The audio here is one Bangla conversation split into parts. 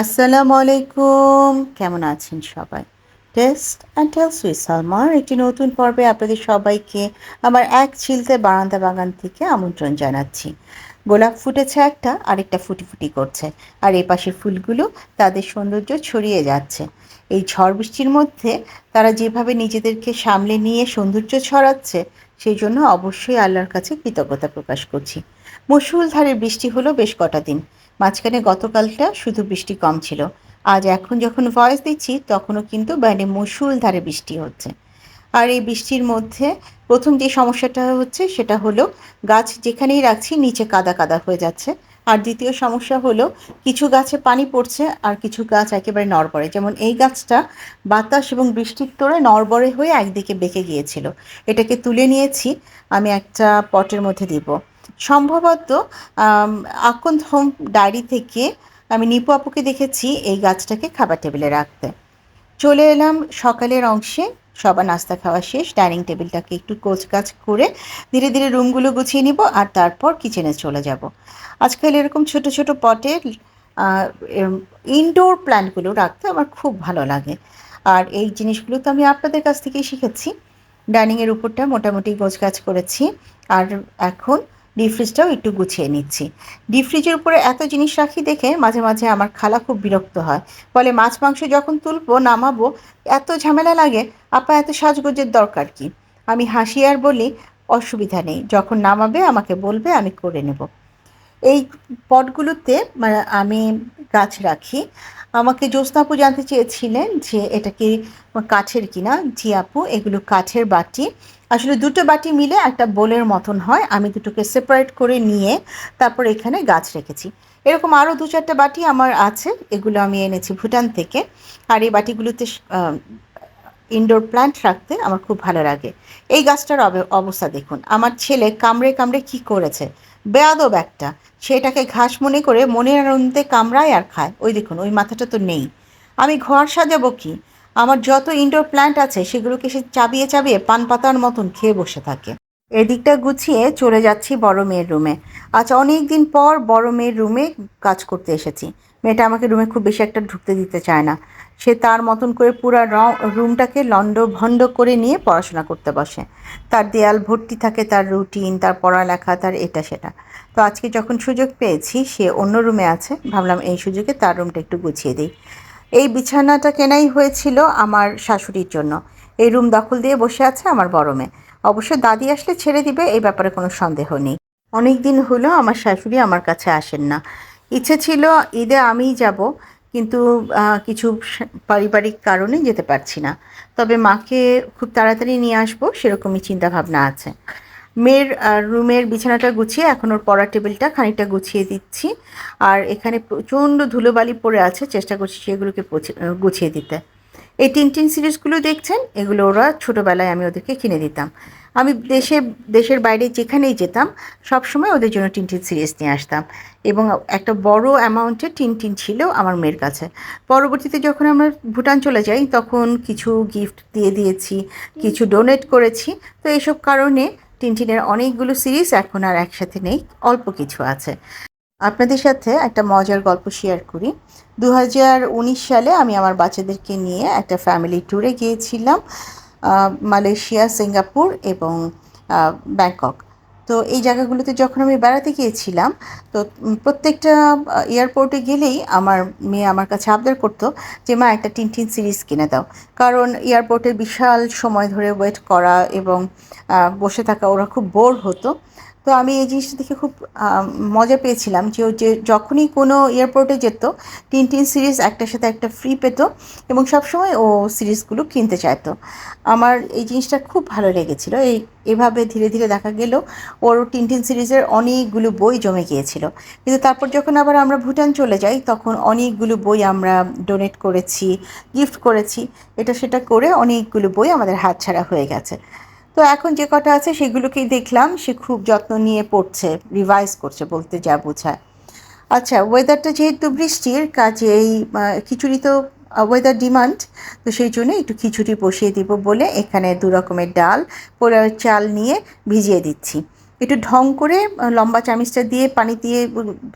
আসসালামু আলাইকুম কেমন আছেন সবাই? টেস্ট অ্যান্ড টেলস উইথ সালমার একটি নতুন পর্বে আপনাদের সবাইকে আমার এক ছিলতে বারান্দা বাগান থেকে আমন্ত্রণ জানাচ্ছি। গোলাপ ফুটেছে একটা, আরেকটা ফুটি ফুটি করছে। আর এ পাশের ফুলগুলো তাদের সৌন্দর্য ছড়িয়ে যাচ্ছে। এই ঝড় বৃষ্টির মধ্যে তারা যেভাবে নিজেদেরকে সামলে নিয়ে সৌন্দর্য ছড়াচ্ছে, সেই জন্য অবশ্যই আল্লাহর কাছে কৃতজ্ঞতা প্রকাশ করছি। মুসুলধারে বৃষ্টি হলো বেশ কটা দিন। মাঝখানে গতকালটা শুধু বৃষ্টি কম ছিল। আজ এখন যখন ভয়েস দিচ্ছি, তখনও কিন্তু বাইরে মুসুলধারে বৃষ্টি হচ্ছে। আর এই বৃষ্টির মধ্যে প্রথম যে সমস্যাটা হচ্ছে, সেটা হলো গাছ যেখানেই রাখছি, নিচে কাদা কাদা হয়ে যাচ্ছে। আর দ্বিতীয় সমস্যা হলো কিছু গাছে পানি পড়ছে আর কিছু গাছ একেবারে নড়বড়ে। যেমন এই গাছটা বাতাস এবং বৃষ্টির তোড়ে নড়বড়ে হয়ে একদিকে বেঁকে গিয়েছিল। এটাকে তুলে নিয়েছি, আমি একটা পটের মধ্যে দিব। সম্ভবত আকন্দ হোম ডায়েরি থেকে আমি নিপু আপুকে দেখেছি এই গাছটাকে খাবার টেবিলে রাখতে। চলে এলাম সকালের অংশে, সবার নাস্তা খাওয়া শেষ, ডাইনিং টেবিলটাকে একটু কোচ কাজ করে ধীরে ধীরে রুমগুলো গুছিয়ে নিব আর তারপর কিচেনে চলে যাব। আজকাল এরকম ছোট ছোট পটে ইনডোর প্ল্যান্টগুলো রাখতে আমার খুব ভালো লাগে। আর এই জিনিসগুলো তো আমি আপনাদের কাছ থেকেই শিখেছি। ডাইনিংয়ের উপরটা মোটামুটি গোছ কাজ করেছি। আর এখন ডিপ ফ্রিজটাও একটু গুছিয়ে নিচ্ছি। ডিপ ফ্রিজের উপরে এত জিনিস রাখি দেখে মাঝে মাঝে আমার খালা খুব বিরক্ত হয়। বলে, মাছ, মাংস যখন তুলবো, নামাবো, এত ঝামেলা লাগে, আপা, এত সাজগোজের দরকার কি? আমি হাসি আর বলি, অসুবিধা নেই, যখন নামাবে আমাকে বলবে, আমি করে নেব। এই পটগুলোতে মানে আমি গাছ রাখি। আমাকে জ্যোৎস্নাপু জানতে চেয়েছিলেন যে এটা কি কাঠের কিনা? জি আপু, এগুলো কাঠের বাটি। আসলে দুটো বাটি মিলে একটা বোলের মতন হয়। আমি দুটোকে সেপারেট করে নিয়ে তারপর এখানে গাছ রেখেছি। এরকম আরও দু চারটা বাটি আমার আছে। এগুলো আমি এনেছি ভুটান থেকে। আর এই বাটিগুলোতে ইনডোর প্ল্যান্ট রাখতে আমার খুব ভালো লাগে। এই গাছটার অবস্থা দেখুন। আমার ছেলে কামড়ে কামড়ে কি করেছে? বেয়াদব একটা। সেটাকে ঘাস মনে করে মনের আনন্দে কামড়ায় আর খায়। ওই দেখুন, ওই মাথাটা তো নেই। আমি ঘর সাজাবো কি? আমার যত ইনডোর প্ল্যান্ট আছে, সেগুলোকে সে চাবিয়ে চাবিয়ে পান পাতার মতন খেয়ে বসে থাকে। এদিকটা গুছিয়ে চলে যাচ্ছি বড় মেয়ের রুমে। আচ্ছা অনেক দিন পর বড় মেয়ের রুমে কাজ করতে এসেছি। মেয়েটা আমাকে রুমে খুব বেশি একটা ঢুকতে দিতে চায় না। সে তার মতন করে পুরো রুমটাকে লন্ড, ভণ্ড করে নিয়ে পড়াশোনা করতে বসে। তার দেয়াল ভর্তি থাকে, তার রুটিন তার পড়ালেখা, তার এটা সেটা। তো আজকে যখন সুযোগ পেয়েছি, সে অন্য রুমে আছে, ভাবলাম এই সুযোগে তার রুমটা একটু গুছিয়ে দিই। এই বিছানাটা কেনাই হয়েছিল আমার শাশুড়ির জন্য। এই রুম দখল দিয়ে বসে আছে আমার বড় মেয়ে। অবশ্য দাদি আসলে ছেড়ে দিবে, এই ব্যাপারে কোনো সন্দেহ নেই। অনেক দিন হলো আমার শাশুড়ি আমার কাছে আসেন না। ইচ্ছে ছিল ঈদে আমিই যাব কিন্তু কিছু পারিবারিক কারণে যেতে পারছি না। তবে মাকে খুব তাড়াতাড়ি নিয়ে আসব, সেরকমই চিন্তাভাবনা আছে। মেয়ের রুমের বিছানাটা গুছিয়ে এখন ওর পড়ার টেবিলটা খানিকটা গুছিয়ে দিচ্ছি। আর এখানে প্রচণ্ড ধুলোবালি পড়ে আছে, চেষ্টা করছি সেগুলোকে গুছিয়ে দিতে। এই টিন টিন সিরিজগুলো দেখছেন, এগুলো ওরা ছোটোবেলায় আমি ওদেরকে কিনে দিতাম। আমি দেশে, দেশের বাইরে যেখানেই যেতাম সব সময় ওদের জন্য টিন টিন সিরিজ নিয়ে আসতাম। এবং একটা বড় অ্যামাউন্টের টিন টিন ছিল আমার মেয়ের কাছে। পরবর্তীতে যখন আমরা ভুটান চলে যাই, তখন কিছু গিফট দিয়ে দিয়েছি, কিছু ডোনেট করেছি। তো এইসব কারণে টিনটিনের অনেকগুলো সিরিজ এখন আর একসাথে নেই, অল্প কিছু আছে। আপনাদের সাথে একটা মজার গল্প শেয়ার করি। দু হাজার উনিশ সালে আমি আমার বাচ্চাদেরকে নিয়ে একটা ফ্যামিলি ট্যুরে গিয়েছিলাম মালয়েশিয়া, সিঙ্গাপুর এবং ব্যাংকক। তো এই জায়গাগুলোতে যখন আমি বেড়াতে গিয়েছিলাম, তো প্রত্যেকটা এয়ারপোর্টে গেলেই আমার মেয়ে আমার কাছে আবদার করতো যে, মা, একটা টিনটিন সিরিজ কিনে দাও। কারণ এয়ারপোর্টে বিশাল সময় ধরে ওয়েট করা এবং বসে থাকা, ওরা খুব বোর হতো। তো আমি এই জিনিসটা দেখে খুব মজা পেয়েছিলাম যে যে যখনই কোনো এয়ারপোর্টে যেত তিন তিন সিরিজ একটার সাথে একটা ফ্রি পেত এবং সবসময় ও সিরিজগুলো কিনতে চাইতো। আমার এই জিনিসটা খুব ভালো লেগেছিলো। এই, এভাবে ধীরে ধীরে দেখা গেল ওর টিনটিন সিরিজের অনেকগুলো বই জমে গিয়েছিল। কিন্তু তারপর যখন আবার আমরা ভুটান চলে যাই, তখন অনেকগুলো বই আমরা ডোনেট করেছি গিফট করেছি। এটা সেটা করে অনেকগুলো বই আমাদের হাতছাড়া হয়ে গেছে। তো এখন যে কটা আছে সেগুলোকেই দেখলাম, সে খুব যত্ন নিয়ে পড়ছে রিভাইজ করছে বলতে যা বোঝায়। আচ্ছা ওয়েদারটা যেহেতু বৃষ্টির, কাজে এই খিচুড়ি তো ওয়েদার ডিমান্ড তো সেই জন্য একটু খিচুড়ি বসিয়ে দিব বলে এখানে দু রকমের ডাল পোলার চাল নিয়ে ভিজিয়ে দিচ্ছি। একটু ঢং করে লম্বা চামিচটা দিয়ে পানি দিয়ে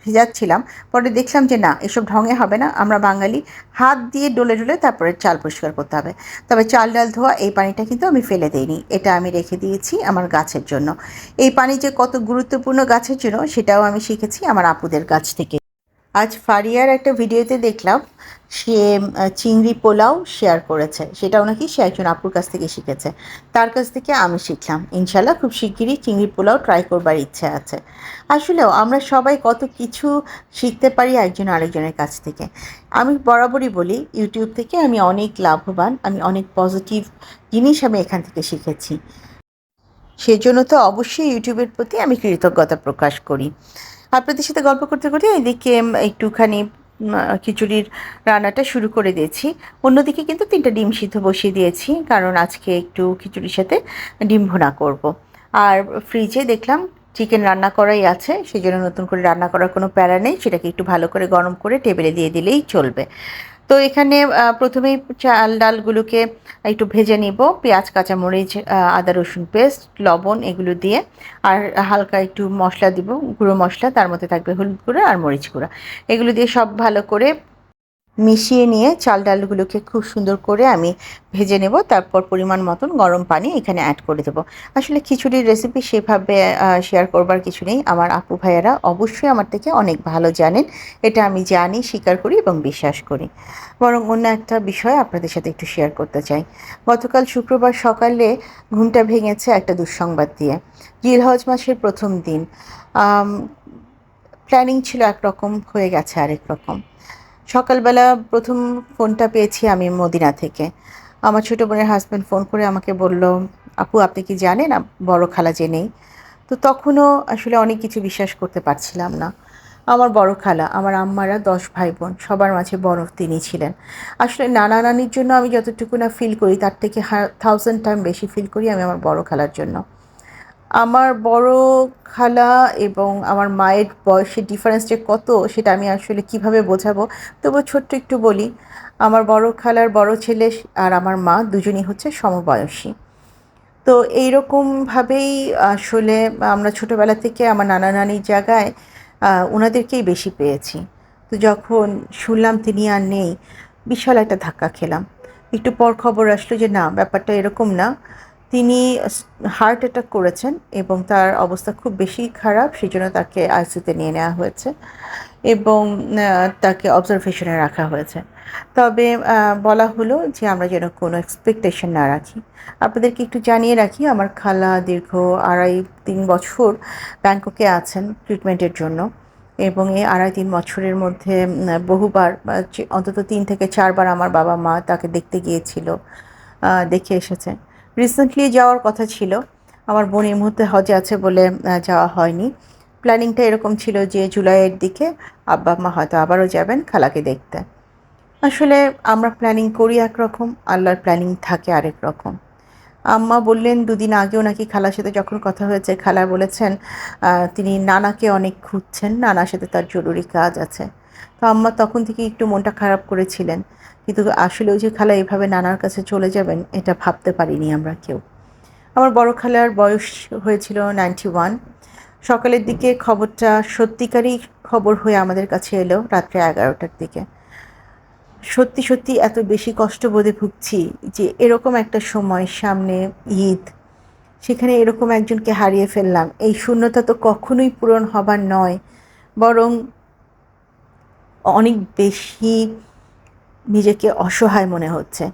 ভিজাচ্ছিলাম। পরে দেখলাম যে না, এসব ঢঙে হবে না, আমরা বাঙালি। হাত দিয়ে ডলে ডলে তারপরে চাল পরিষ্কার করতে হবে। তবে চাল ডাল ধোয়া, এই পানিটা কিন্তু আমি ফেলে দিইনি। এটা আমি রেখে দিয়েছি আমার গাছের জন্য। এই পানি যে কত গুরুত্বপূর্ণ গাছের জন্য, সেটাও আমি শিখেছি আমার আপুদের গাছ থেকে। আজ ফারিয়ার একটা ভিডিওতে দেখলাম, সে চিংড়ি পোলাও শেয়ার করেছে। সেটাও নাকি সে একজন আপুর কাছ থেকে শিখেছে। তার কাছ থেকে আমি শিখলাম। ইনশাল্লাহ খুব শিগগিরই চিংড়ি পোলাও ট্রাই করবার ইচ্ছে আছে। আসলেও আমরা সবাই কত কিছু শিখতে পারি একজন আরেকজনের কাছ থেকে। আমি বরাবরই বলি ইউটিউব থেকে আমি অনেক লাভবান, আমি অনেক পজিটিভ জিনিস আমি এখান থেকে শিখেছি। সেজন্য তো অবশ্যই ইউটিউবের প্রতি আমি কৃতজ্ঞতা প্রকাশ করি। আপনাদের সাথে গল্প করতে করতে এদিকে একটুখানি খিচুড়ির রান্নাটা শুরু করে দিয়েছি অন্যদিকে কিন্তু তিনটা ডিম সিদ্ধ বসিয়ে দিয়েছি, কারণ আজকে একটু খিচুড়ির সাথে ডিম ভোনা করব। আর ফ্রিজে দেখলাম চিকেন রান্না করাই আছে সেই জন্য নতুন করে রান্না করার কোনো প্যারা নেই, সেটাকে একটু ভালো করে গরম করে টেবিলে দিয়ে দিলেই চলবে তো এখানে প্রথমেই চাল ডালগুলোকে একটু ভেজে নিব, পেঁয়াজ, কাঁচামরিচ আদা, রসুন পেস্ট, লবণ এগুলো দিয়ে, আর হালকা একটু মশলা দিব, গুঁড়ো মশলা, তার মধ্যে থাকবে হলুদ গুঁড়ো আর মরিচ গুঁড়ো। এগুলো দিয়ে সব ভালো করে মিশিয়ে নিয়ে চাল ডালগুলোকে খুব সুন্দর করে আমি ভেজে নেব। তারপর পরিমাণ মতন গরম পানি এখানে অ্যাড করে দেবো। আসলে খিচুড়ির রেসিপি সেভাবে শেয়ার করবার কিছু নেই। আমার আপু ভাইয়ারা অবশ্যই আমার থেকে অনেক ভালো জানেন। এটা আমি জানি, স্বীকার করি এবং বিশ্বাস করি। বরং অন্য একটা বিষয় আপনাদের সাথে একটু শেয়ার করতে চাই। গতকাল শুক্রবার সকালে ঘুমটা ভেঙেছে একটা দুঃসংবাদ দিয়ে। জিলহজ মাসের প্রথম দিন। প্ল্যানিং ছিল একরকম, হয়ে গেছে আরেক রকম। সকালবেলা প্রথম ফোনটা পেয়েছি আমি মদিনা থেকে। আমার ছোটো বোনের হাজব্যান্ড ফোন করে আমাকে বলল, আপু, আপনি কি জানেন বড় খালা যে নেই? তো তখনও আসলে অনেক কিছু বিশ্বাস করতে পারছিলাম না। আমার বড় খালা, আমার আম্মারা দশ ভাই বোন সবার মাঝে বড় তিনি ছিলেন। আসলে নানা নানির জন্য আমি যতটুকু না ফিল করি, তার থেকে হা থাউজেন্ড টাইম বেশি ফিল করি আমি আমার বড় খালার জন্য। আমার বড় খালা এবং আমার মায়ের বয়সের ডিফারেন্স যে কত, সেটা আমি আসলে কীভাবে বোঝাবো? তবু ছোট্ট একটু বলি, আমার বড় খালার বড় ছেলে আর আমার মা দুজনই হচ্ছে সমবয়সী। তো এইরকমভাবেই আসলে আমরা ছোটোবেলা থেকে আমার নানা নানির জায়গায় ওনাদেরকেই বেশি পেয়েছি। তো যখন শুনলাম তিনি আর নেই, বিশাল একটা ধাক্কা খেলাম। একটু পর খবর আসলো যে না, ব্যাপারটা এরকম না। তিনি হার্ট অ্যাটাক করেছেন এবং তার অবস্থা খুব বেশি খারাপ সেই জন্য তাকে আইসিউতে নিয়ে নেওয়া হয়েছে এবং তাকে অবজারভেশনে রাখা হয়েছে। তবে বলা হলো যে আমরা যেন কোনো এক্সপেকটেশন না রাখি। আপনাদেরকে একটু জানিয়ে রাখি, আমার খালা দীর্ঘ আড়াই তিন বছর ব্যাংককে আছেন ট্রিটমেন্টের জন্য এবং এই আড়াই তিন বছরের মধ্যে বহুবার অন্তত তিন থেকে চারবার আমার বাবা মা তাকে দেখতে গিয়েছিল দেখে এসেছে। রিসেন্টলি যাওয়ার কথা ছিল। আমার বোন এই মুহূর্তে হজে আছে বলে যাওয়া হয়নি। প্ল্যানিংটা এরকম ছিল যে জুলাইয়ের দিকে আব্বা মা হয়তো আবারও যাবেন খালাকে দেখতে। আসলে আমরা প্ল্যানিং করি একরকম, আল্লাহর প্ল্যানিং থাকে আরেক রকম। আম্মা বললেন, দুদিন আগেও নাকি খালার সাথে যখন কথা হয়েছে, খালা বলেছেন তিনি নানাকে অনেক খুঁজছেন, নানার সাথে তার জরুরি কাজ আছে। তো আম্মা তখন থেকে একটু মনটা খারাপ করেছিলেন। কিন্তু আসলে ওই যে খালা এভাবে নানার কাছে চলে যাবেন, এটা ভাবতে পারিনি আমরা কেউ। আমার বড় খালার বয়স হয়েছিল নাইনটি ওয়ান সকালের দিকে খবরটা সত্যিকারই খবর হয়ে আমাদের কাছে এলো রাত্রে এগারোটার দিকে। সত্যি সত্যি এত বেশি কষ্ট বোধে ভুগছি যে এরকম একটা সময় সামনে ঈদ, সেখানে এরকম একজনকে হারিয়ে ফেললাম। এই শূন্যতা তো কখনোই পূরণ হবার নয়, বরং অনেক বেশি নিজেকে অসহায় মনে হচ্ছে।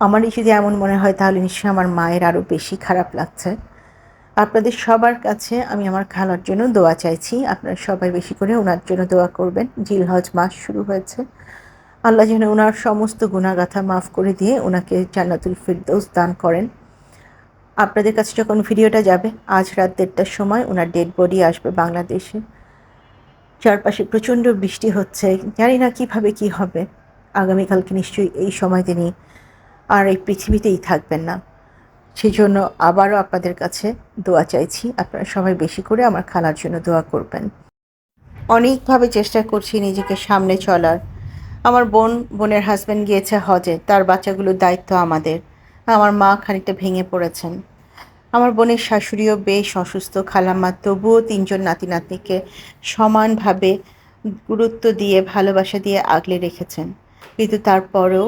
আমারই যদি এমন মনে হয় তাহলে নিশ্চয়ই আমার মায়ের আরও বেশি খারাপ লাগছে। আপনাদের সবার কাছে আমি আমার খালার জন্য দোয়া চাইছি। আপনারা সবাই বেশি করে ওনার জন্য দোয়া করবেন। জিলহজ মাস শুরু হয়েছে। আল্লাহ যেন ওনার সমস্ত গুণাগাথা মাফ করে দিয়ে ওনাকে জান্নাতুল ফিরদৌস দান করেন। আপনাদের কাছে যখন ভিডিওটা যাবে, আজ রাত দেড়টার সময় ওনার ডেড বডি আসবে বাংলাদেশে। চারপাশে প্রচণ্ড বৃষ্টি হচ্ছে। জানি না কীভাবে কি হবে। আগামীকালকে নিশ্চয়ই এই সময় তিনি আর এই পৃথিবীতেই থাকবেন না। সেই জন্য আবারও আপনাদের কাছে দোয়া চাইছি, আপনারা সবাই বেশি করে আমার খালার জন্য দোয়া করবেন। অনেকভাবে চেষ্টা করছি নিজেকে সামনে চলার। আমার বোন, বোনের হাজব্যান্ড গিয়েছে হজে, তার বাচ্চাগুলোর দায়িত্ব আমাদের। আমার মা খানিকটা ভেঙে পড়েছেন। আমার বোনের শাশুড়িও বেশ অসুস্থ, খালাম্মা তবুও তিনজন নাতি নাতনিকে সমানভাবে গুরুত্ব দিয়ে, ভালোবাসা দিয়ে আগলে রেখেছেন। কিন্তু তারপরেও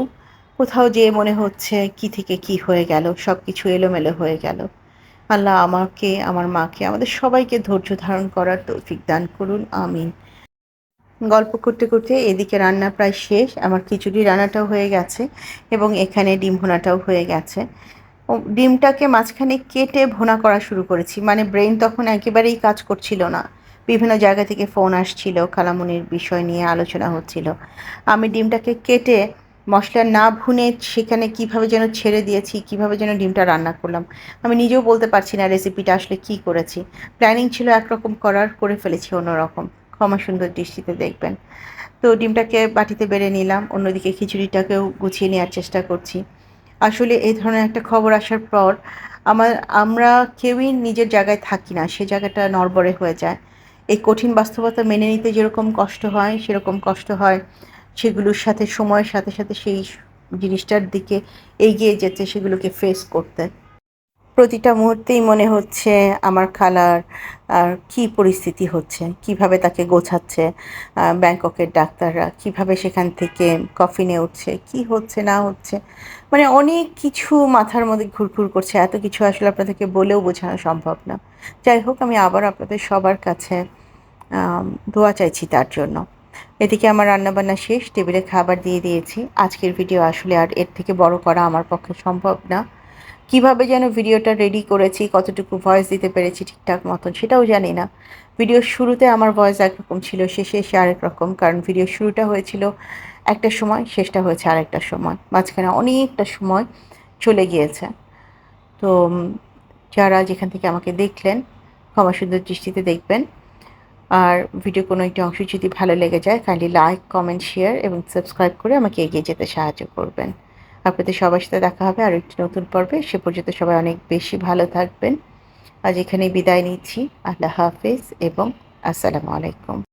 কোথাও যেয়ে মনে হচ্ছে কি থেকে কি হয়ে গেল সব কিছু এলোমেলো হয়ে গেল। আল্লাহ আমাকে, আমার মাকে, আমাদের সবাইকে ধৈর্য ধারণ করার তৌফিক দান করুন, আমিন। গল্প করতে করতে এদিকে রান্না প্রায় শেষ, আমার খিচুড়ি রান্নাটাও হয়ে গেছে এবং এখানে ডিম ভোনাটাও হয়ে গেছে। ডিমটাকে মাঝখানে কেটে ভোনা করা শুরু করেছি মানে ব্রেন তখন একেবারেই কাজ করছিল না। বিভিন্ন জায়গা থেকে ফোন আসছিল, খালামুনির বিষয় নিয়ে আলোচনা হচ্ছিল। আমি ডিমটাকে কেটে মশলা না ভুনে সেখানে কীভাবে যেন ছেড়ে দিয়েছি, কীভাবে যেন ডিমটা রান্না করলাম। আমি নিজেও বলতে পারছি না রেসিপিটা আসলে কি করেছি। প্ল্যানিং ছিল একরকম করার, করে ফেলেছি অন্যরকম। ক্ষমা সুন্দর দৃষ্টিতে দেখবেন। তো ডিমটাকে বাটিতে বেড়ে নিলাম, অন্যদিকে খিচুড়িটাকেও গুছিয়ে নেওয়ার চেষ্টা করছি। আসলে এই ধরনের একটা খবর আসার পর, আমার, আমরা কেউই নিজের জায়গায় থাকি না, সে জায়গাটা নড়বড়ে হয়ে যায়। এই কঠিন বাস্তবতা মেনে নিতে যেরকম কষ্ট হয়, সেরকম কষ্ট হয়, সেগুলোর সাথে, সময়ের সাথে সাথে সেই জিনিসটার দিকে এগিয়ে যেতে, সেগুলোকে ফেস করতে। প্রতিটা মুহূর্তেই মনে হচ্ছে আমার খালার, আর কী পরিস্থিতি হচ্ছে, কীভাবে তাকে গোছাচ্ছে ব্যাংককের ডাক্তাররা, কীভাবে সেখান থেকে কফিনে উঠছে, কি হচ্ছে, না হচ্ছে। মানে অনেক কিছু মাথার মধ্যে ঘুরঘুর করছে, এত কিছু আসলে আপনাদেরকে বলেও বোঝানো সম্ভব না। যাই হোক, আমি আবার আপনাদের সবার কাছে দোয়া চাইছি তার জন্য। এদিকে আমার রান্নাবান্না শেষ, টেবিলে খাবার দিয়ে দিয়েছি। আজকের ভিডিও আসলে আর এর থেকে বড় করা আমার পক্ষে সম্ভব না। কীভাবে যেন ভিডিওটা রেডি করেছি, কতটুকু ভয়েস দিতে পেরেছি ঠিকঠাক মতন সেটাও জানি না। ভিডিও শুরুতে আমার ভয়েস একরকম ছিল, শেষে এসে আরেক রকম, কারণ ভিডিও শুরুটা হয়েছিল একটা সময়, শেষটা হয়েছে আরেকটা সময়। মাঝখানে অনেকটা সময় চলে গিয়েছে। তো যারা যেখান থেকে আমাকে দেখলেন, ক্ষমা সুন্দর দৃষ্টিতে দেখবেন। আর ভিডিও কোনো একটি অংশ যদি ভালো লেগে যায় কাইন্ডলি লাইক কমেন্ট শেয়ার এবং সাবস্ক্রাইব করে আমাকে এগিয়ে যেতে সাহায্য করবেন। আপনাদের সবার সাথে দেখা হবে আর একটি নতুন পর্বে। সে পর্যন্ত সবাই অনেক বেশি ভালো থাকবেন। আজ এখানেই বিদায় নিচ্ছি। আল্লাহ হাফিজ এবং আসসালামু আলাইকুম।